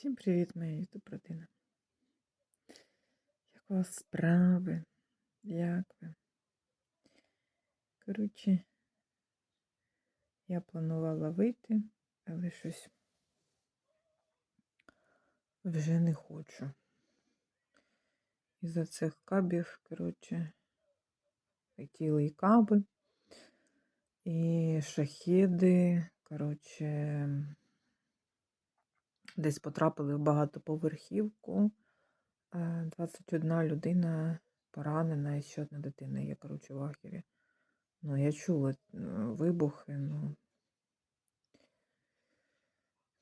Всім привіт, моя ютуб родина. Як у вас справи? Як ви? Коротше, я планувала вийти, але щось вже не хочу. Із-за цих кабів, коротше, хотіли і каби, і шахіди, коротше, десь потрапили в багатоповерхівку. Е, 21 людина поранена і ще одна дитина є, коротше, в ахері. Ну, я чула е, вибухи, ну.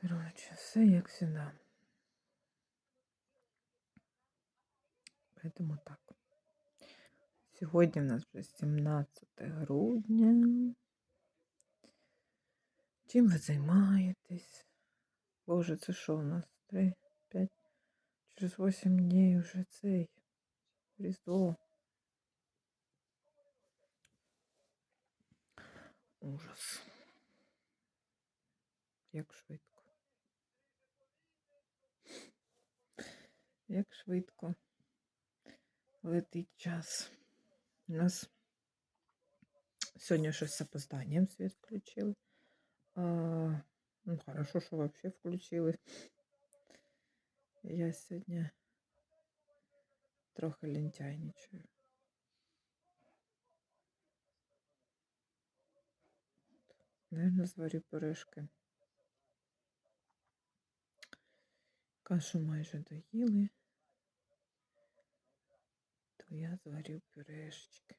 Коротше, все як завжди. Поэтому так. Сьогодні в нас вже 17 грудня. Чим ви займаєтесь? Боже, це що у нас? 3, 5, через 8 днів вже цей Різдво. Ужас. Як швидко. Як швидко летить час. У нас сьогодні щось з опозданням світ включили. Ну, хорошо, що вообще включили. Я сьогодні трохи лентяйничаю. Наверное, зварю пиріжки. Кашу майже доїли, то я зварю пюрешечки.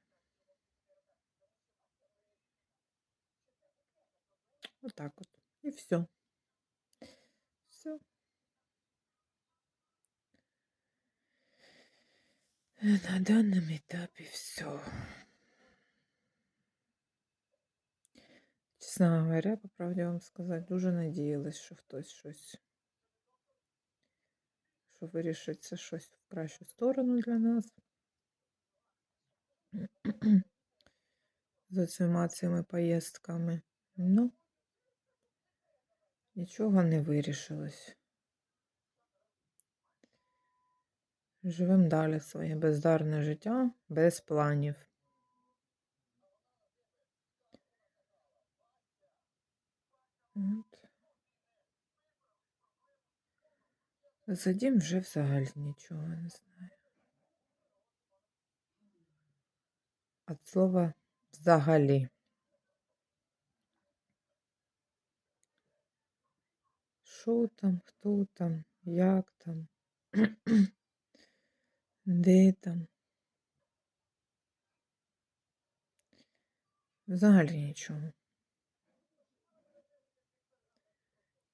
Отак от. І все. Все. На данном етапі все. Чесно говоря, по правді вам сказати, дуже надіялась, що хтось щось, що вирішиться щось в кращу сторону для нас. За цими цими поїздками. Ну, Нічого не вирішилось. Живемо далі своє бездарне життя без планів. От. За дім вже взагалі нічого не знаю. От слова взагалі. Що там, хто там, як там, де там? Взагалі нічого.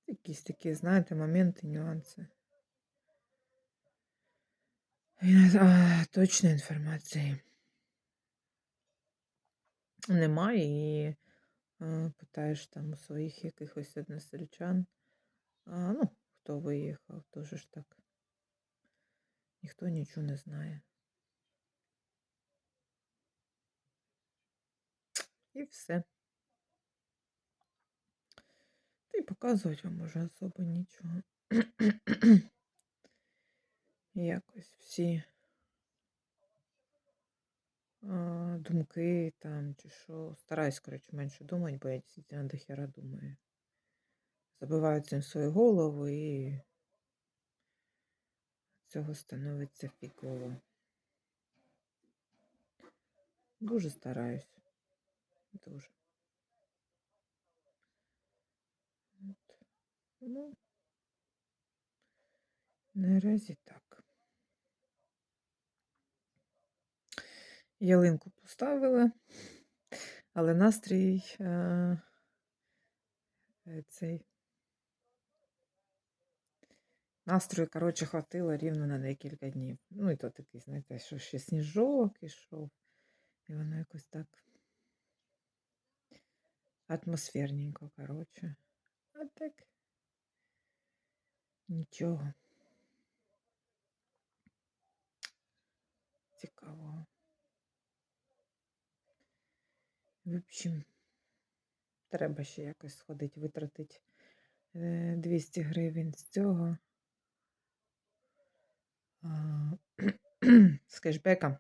Якісь такі, знаєте, моменти, нюанси. А, точної інформації немає і а, питаєш там у своїх якихось односельчан, а, ну, хто виїхав, теж ж так. Ніхто нічого не знає. І все. Та й показувати вам може особо нічого. Якось всі а, думки там чи що. Стараюсь, коротше, менше думати, бо я дійсно до хера думаю. Забиваю цим свою голову і цього становиться фігово. Дуже стараюсь. Дуже. От. Ну, наразі так. Ялинку поставила, але настрій е, е, цей настрою, коротше, хватило рівно на декілька днів. Ну, і то такий, знаєте, що ще сніжок ішов, і воно якось так атмосферненько, коротше. А так нічого. Цікавого. В общем, треба ще якось сходити, витратити е, 200 гривень з цього з кешбеком.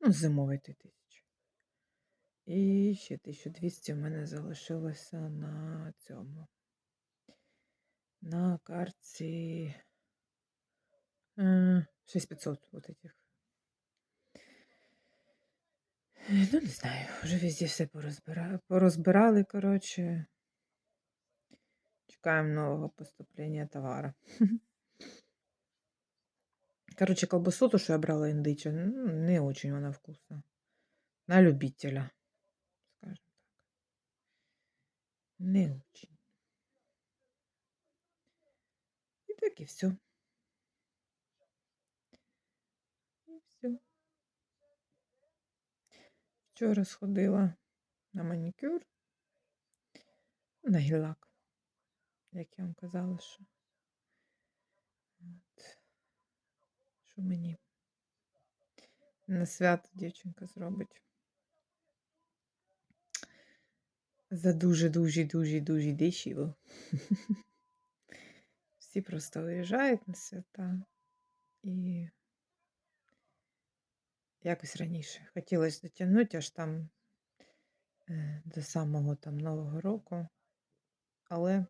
Ну, зимовий 2000. І ще 1200 в мене залишилося на цьому. На карті е, 6500 вот этих. Е, Ну, не знаю, вже везде все порозбира... порозбирали, коротше. Чекаємо нового поступлення товару. Короче, колбасу, то, що я брала індича, не очень вона вкусна. На любителя, скажем так. Не очень. І так і все. І все. Вчора сходила на манікюр, на гілак, як я вам казала, що. От. Що мені на свято дівчинка зробить. За дуже-дуже дуже дуже дешево. Всі просто виїжджають на свята і якось раніше хотілося дотягнути аж там е, до самого там Нового року, але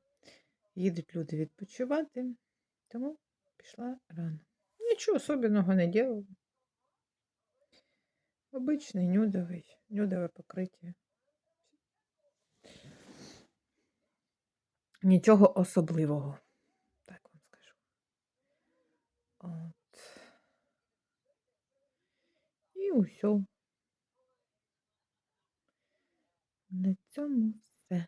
їдуть люди відпочивати, тому пішла рано. Нічого особливого не делала. Обичний нюдовий, нюдове покриття. Нічого особливого, так вам скажу. От. І усе. На цьому все.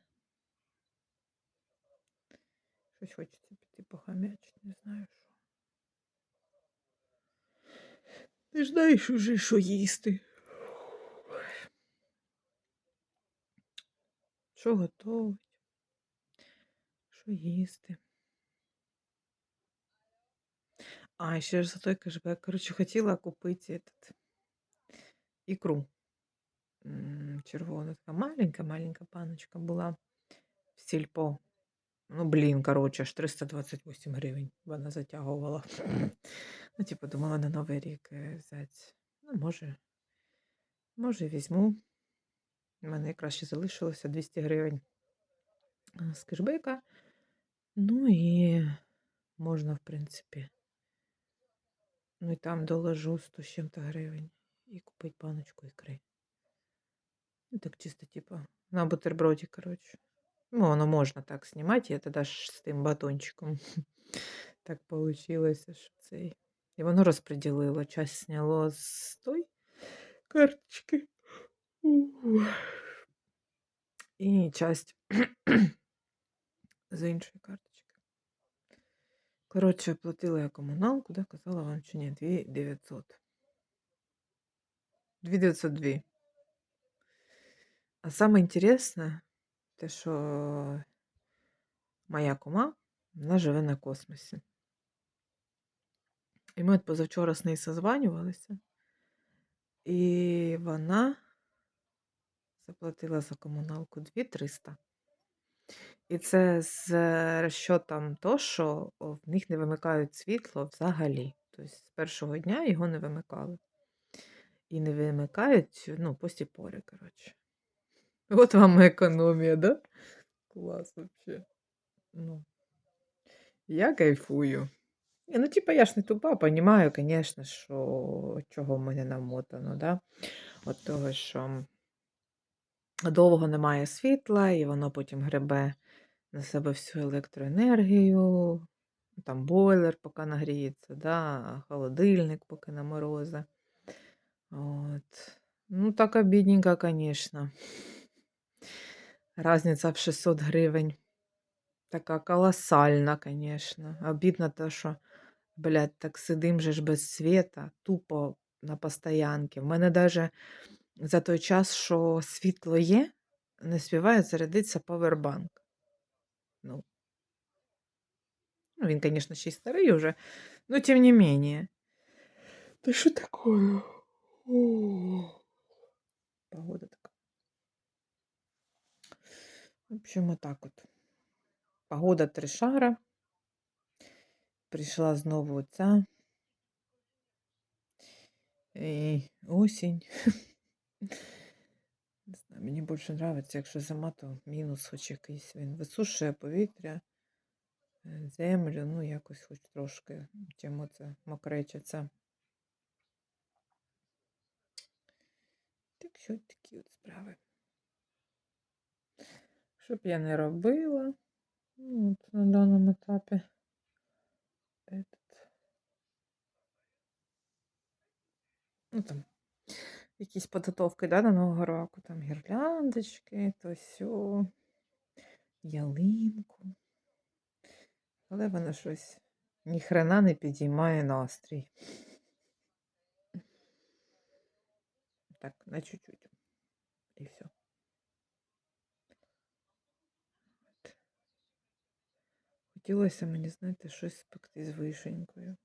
Щось хочеться піти похамячити, не знаю що. Ти знаєш уже, що їсти. Що готовить? Що їсти? А, ще ж за той кешбек. Коротше, хотіла купити этот, ікру. Червона така маленька-маленька паночка була в сільпо. Ну, блін, коротше, аж 328 гривень вона затягувала. Ну, типу, думала на Новий рік е, взяти. Ну, може, може, візьму. У мене якраз ще залишилося 200 гривень з кешбека. Ну і можна, в принципі. Ну і там доложу 100 з чим-то гривень і купити баночку ікри. Ну, так чисто, типу, на бутерброді, коротше. Ну, воно можна так знімати, я тоді ж з тим батончиком. Так получилося, що цей. І воно розподілило. Часть сняло з той карточки. Ух. І часть з іншої карточки. Коротше, платила я комуналку, да, казала вам чи ні, 2900. 2902. А саме інтересне, те, що моя кума, вона живе на космосі. І ми от позавчора з нею созванювалися, і вона заплатила за комуналку 2300. І це з розчотом то, що в них не вимикають світло взагалі. Тобто з першого дня його не вимикали. І не вимикають, ну, по порі, коротше. От вам економія, да? Клас вообще. Ну. Я кайфую. Ні, ну, типа, я ж не тупа, понімаю, звісно, що чого в мене намотано, да? От того, що довго немає світла, і воно потім гребе на себе всю електроенергію, там бойлер поки нагріється, да? холодильник поки на морози. От. Ну, так обідненько, звісно. Разниця в 600 гривень. Така колосальна, звісно. Обідно те, що, блядь, так сидим же ж без світа, тупо на постоянці. В мене навіть за той час, що світло є, не співає зарядитися павербанк. Ну, ну він, звісно, ще й старий уже, но тим не менее. Та що такое? О, Погода така. В общем, вот так вот. Погода три шара. прийшла знову ця і осінь. Не знаю, мені більше подобається, якщо зима, то мінус хоч якийсь. Він висушує повітря, е, землю, ну якось хоч трошки, чим оце мокречиться. Так що такі от справи. Що б я не робила, ну, от на даному етапі. Этот. Ну там якісь підготовки да, до Нового року, там гірляндочки, то сьо, ялинку. Але воно щось ніхрена не підіймає настрій. Так, на чуть-чуть. І все. Хотілося мені, знаєте, щось спекти з вишенькою.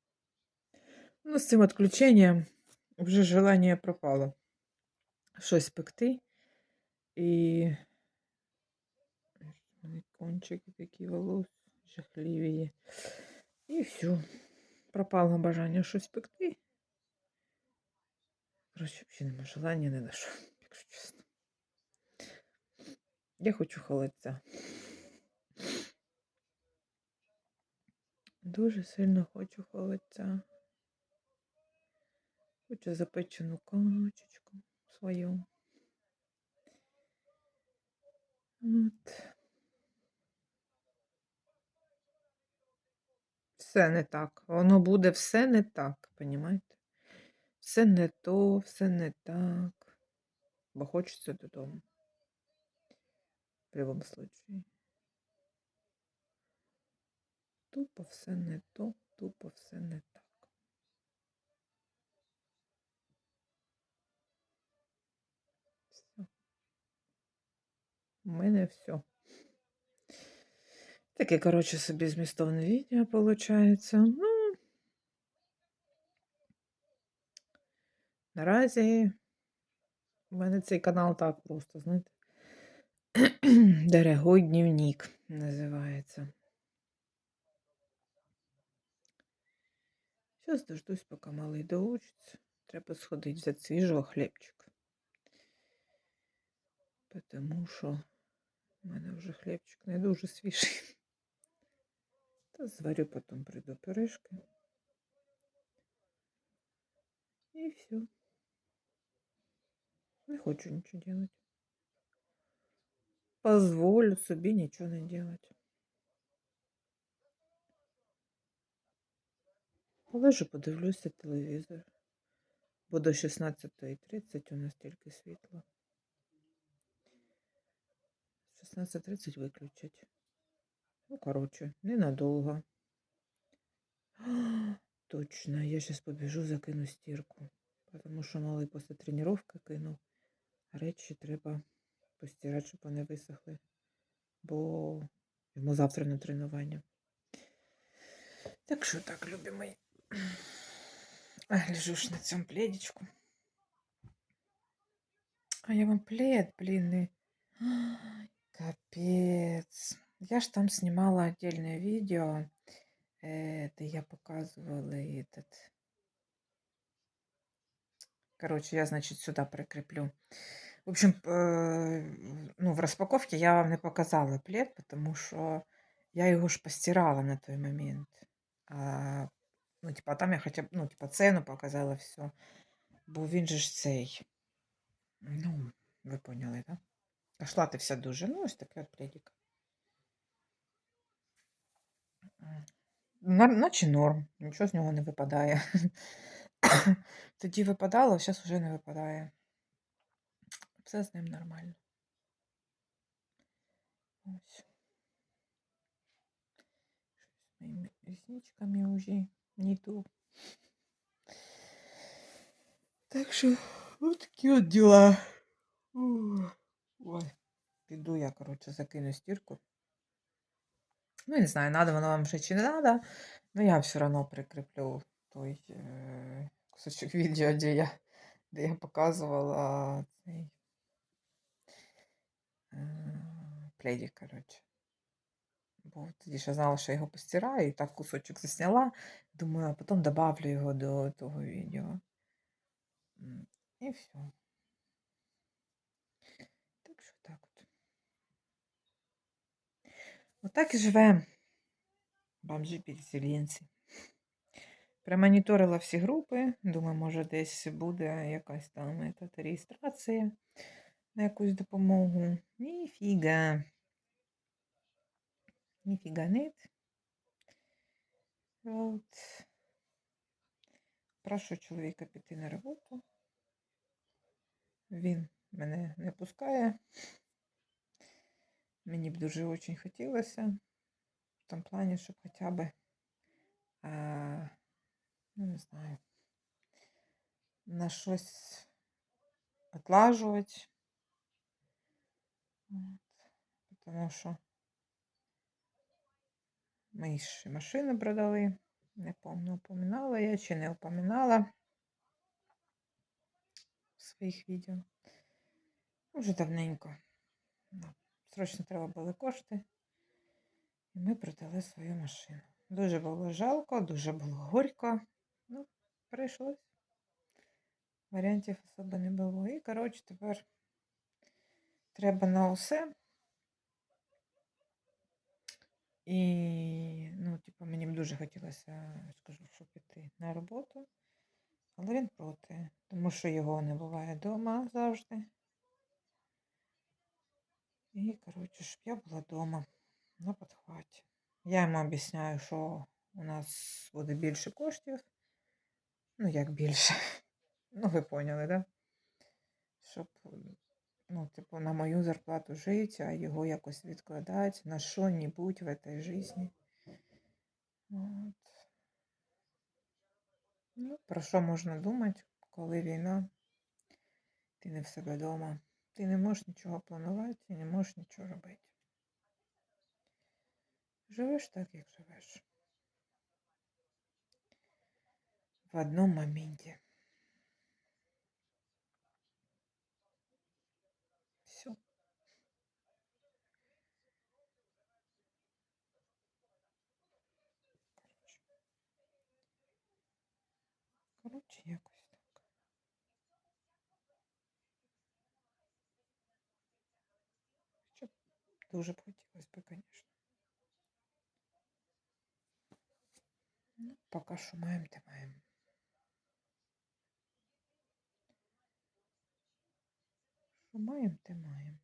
Ну, з цим відключенням вже желання пропало. Щось пекти. І кончики такі волос жахливі. І все. Пропало бажання щось пекти. Коротше, взагалі нема желання не на що, якщо чесно. Я хочу холодця. Дуже сильно хочу холодця. Хочу запечену качечку свою. От. Все не так. Воно буде все не так, понімаєте? Все не то, все не так. Бо хочеться додому. В будь-якому случаї. Тупо все не то, тупо все не так. Все. У мене все. Таке, коротше, собі змістовне відео виходить. Ну, наразі у мене цей канал так просто, знаєте. Дорогой називається. Зараз дождусь, поки малий доучиться. Треба сходити взяти свіжого хлібчика. Тому що у мене вже хлібчик не дуже свіжий. Та зварю потім прийду пиріжки. І все. Не хочу нічого делать. Позволю собі нічого не делать. Полежу, подивлюся телевізор. Бо до 16.30 у нас тільки світло. 16.30 виключать. Ну, короче, ненадолго. А, Точно, я сейчас побежу, закину стирку. Потому що малий після тренування кинув. Речі треба постирати, щоб вони висохли. Бо йому завтра на тренування. Так що так, любі мої. Лежу ж на цьому пледечку. А я вам плед, не... Ай, Капец. Я ж там снимала отдельное видео, э, где я показывала этот... Короче, я, значит, сюда прикреплю. В общем, ну, в распаковке я вам не показала плед, потому что я его ж постирала на той момент. А, ну, типа, там я хотя б, ну, типа, цену показала все. Бо він же ж цей. Ну, ви поняли, так? Да? Вся дуже. Ну, ось такий от пледик. Наче норм, нічого з нього не випадає. Тоді випадало, а зараз вже не випадає. Все з ним нормально. Ось. З моїми рісничками вже не то. Так що, ось такі от діла. Ой, піду я, коротше, закину стірку. Ну, не знаю, надо воно вам ще чи не надо, но я все равно прикреплю той э, кусочек відео, де я, де я показувала цей э, пледик, коротше. Бо тоді ще знала, що його постираю, і так кусочок засняла. Думаю, а потім добавлю його до того відео. І все. Так що так от. Отак і живемо. Бомжі переселенці. Промоніторила всі групи. Думаю, може, десь буде якась там реєстрація на якусь допомогу. Ніфіга. Ніфіга нет. От. Прошу чоловіка піти на роботу. Він мене не пускає. Мені б дуже очень хотілося. В тому плані, щоб хоча б, а, ну не знаю, на щось отлажувати. От. Тому що ми і машину продали. Не помню, упоминала я чи не упоминала в своїх відео. Вже давненько. Срочно треба були кошти. І ми продали свою машину. Дуже було жалко, дуже було горько. Ну, прийшлось. Варіантів особо не було. І, коротше, тепер треба на усе. І, ну, типу, мені б дуже хотілося, скажу, що піти на роботу. Але він проти, тому що його не буває вдома завжди. І, коротше, щоб я була вдома на підхваті. Я йому об'ясняю, що у нас буде більше коштів. Ну, як більше. Ну, ви поняли, да? Щоб, ну, типу, на мою зарплату жити, а його якось відкладати на що-небудь в цій житті. От. Ну, про що можна думати, коли війна, ти не в себе вдома. Ти не можеш нічого планувати і не можеш нічого робити. Живеш так, як живеш. В одному моменті. Все. Коротше, якось так. Хоча дуже б хотілося б, звісно. Ну, поки що маємо, те маємо. Що маємо, те маємо.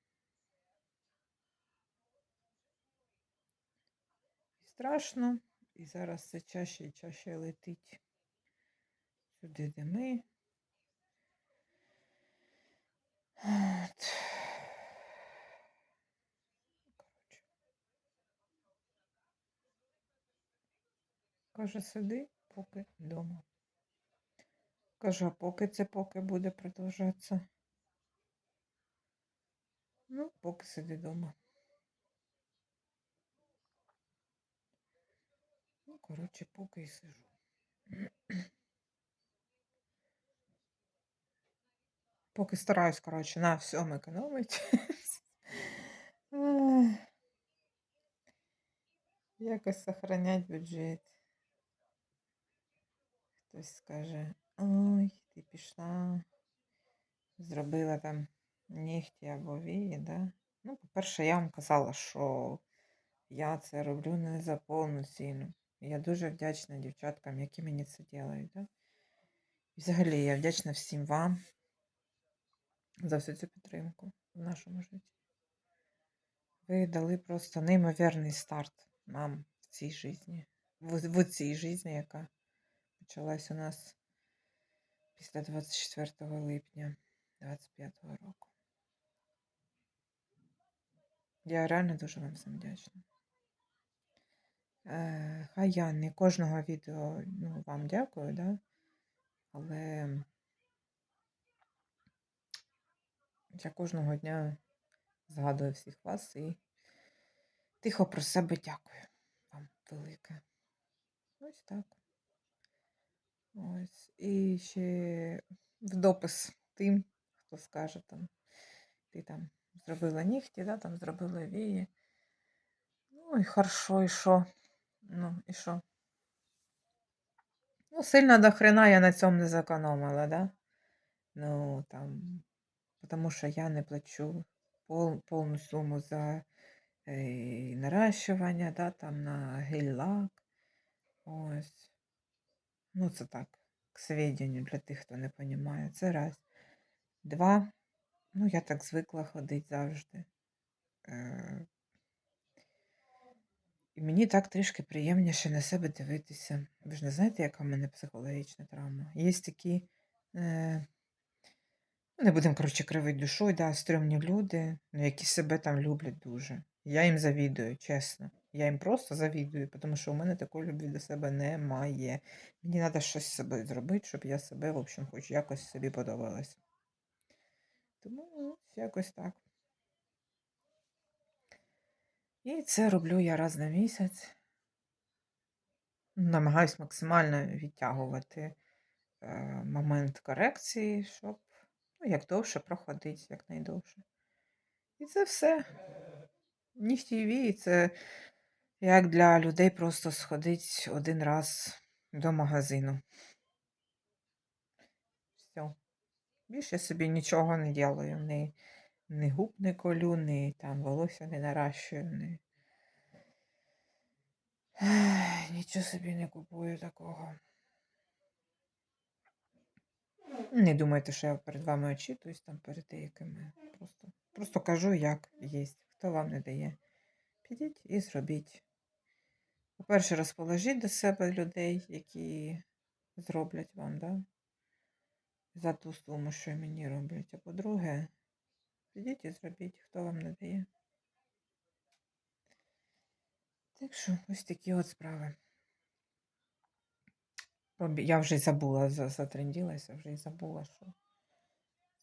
Страшно, і зараз це чаще і чаще летить сюди, де ми. От. Коротше. Каже, сиди, поки вдома. Кажу, а поки це поки буде продовжатися. Ну, поки сиди вдома. Ну, коротше, поки і сижу. Поки стараюсь, коротше, на всьому економити. Якось сохранять бюджет. Хтось скаже, ой, ти пішла, зробила там нігті або вії, да? Ну, по-перше, я вам казала, що я це роблю не за повну ціну. Я дуже вдячна дівчаткам, які мені це ділають. Да? Взагалі я вдячна всім вам за всю цю підтримку в нашому житті. Ви дали просто неймовірний старт нам в цій житті, в, в цій житті, яка почалась у нас після 24 липня 25 року. Я реально дуже вам всім вдячна. Е, хай я не кожного відео ну, вам дякую, да? але я кожного дня згадую всіх вас і тихо про себе дякую вам велике. Ось так. Ось. І ще в допис тим, хто скаже там, ти там зробила нігті, да, там зробила вії. Ну, і хорошо, і що? Ну, і що? Ну, сильно до хрена я на цьому не зекономила, да? Ну, там, потому що я не плачу пол, повну суму за е, наращування, да, там на гель-лак. Ось. Ну, це так, к сведенню для тих, хто не розуміє. Це раз. Два. Ну, я так звикла ходити завжди. Е, і мені так трішки приємніше на себе дивитися. Ви ж не знаєте, яка в мене психологічна травма? Є такі, е, не будемо, коротше, кривити душою, да, стрьомні люди, ну, які себе там люблять дуже. Я їм завідую, чесно. Я їм просто завідую, тому що у мене такої любві до себе немає. Мені треба щось з собою зробити, щоб я себе, в общем, хоч якось собі подобалася. Тому ну, якось так. І це роблю я раз на місяць. Намагаюсь максимально відтягувати е, момент корекції, щоб як довше проходить, як найдовше. І це все. Нігтєві, це як для людей просто сходить один раз до магазину. Все. Більше я собі нічого не ділаю. Ні, ні губ не колю, ні там волосся не наращую, ні. Нічого собі не купую такого. Не думайте, що я перед вами очитуюсь там перед деякими. Просто, просто кажу, як є. Хто вам не дає. Підіть і зробіть. По-перше, розположіть до себе людей, які зроблять вам, да? За ту суму, що мені роблять. А по-друге, підіть і зробіть, хто вам не дає. Так що ось такі от справи. Я вже й забула, затренділася, вже й забула, що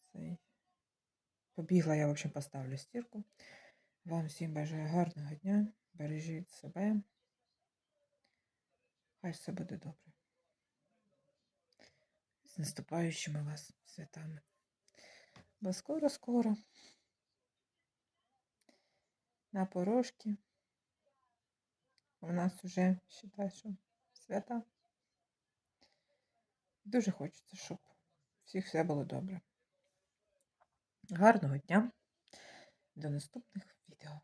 цей. Побігла, я, в общем, поставлю стірку. Вам всім бажаю гарного дня. Бережіть себе. Хай все буде добре. З наступаючими вас святами. Бо скоро-скоро на порожки. У нас вже вважаю, свята. Дуже хочеться, щоб всіх все було добре. Гарного дня. До наступних відео.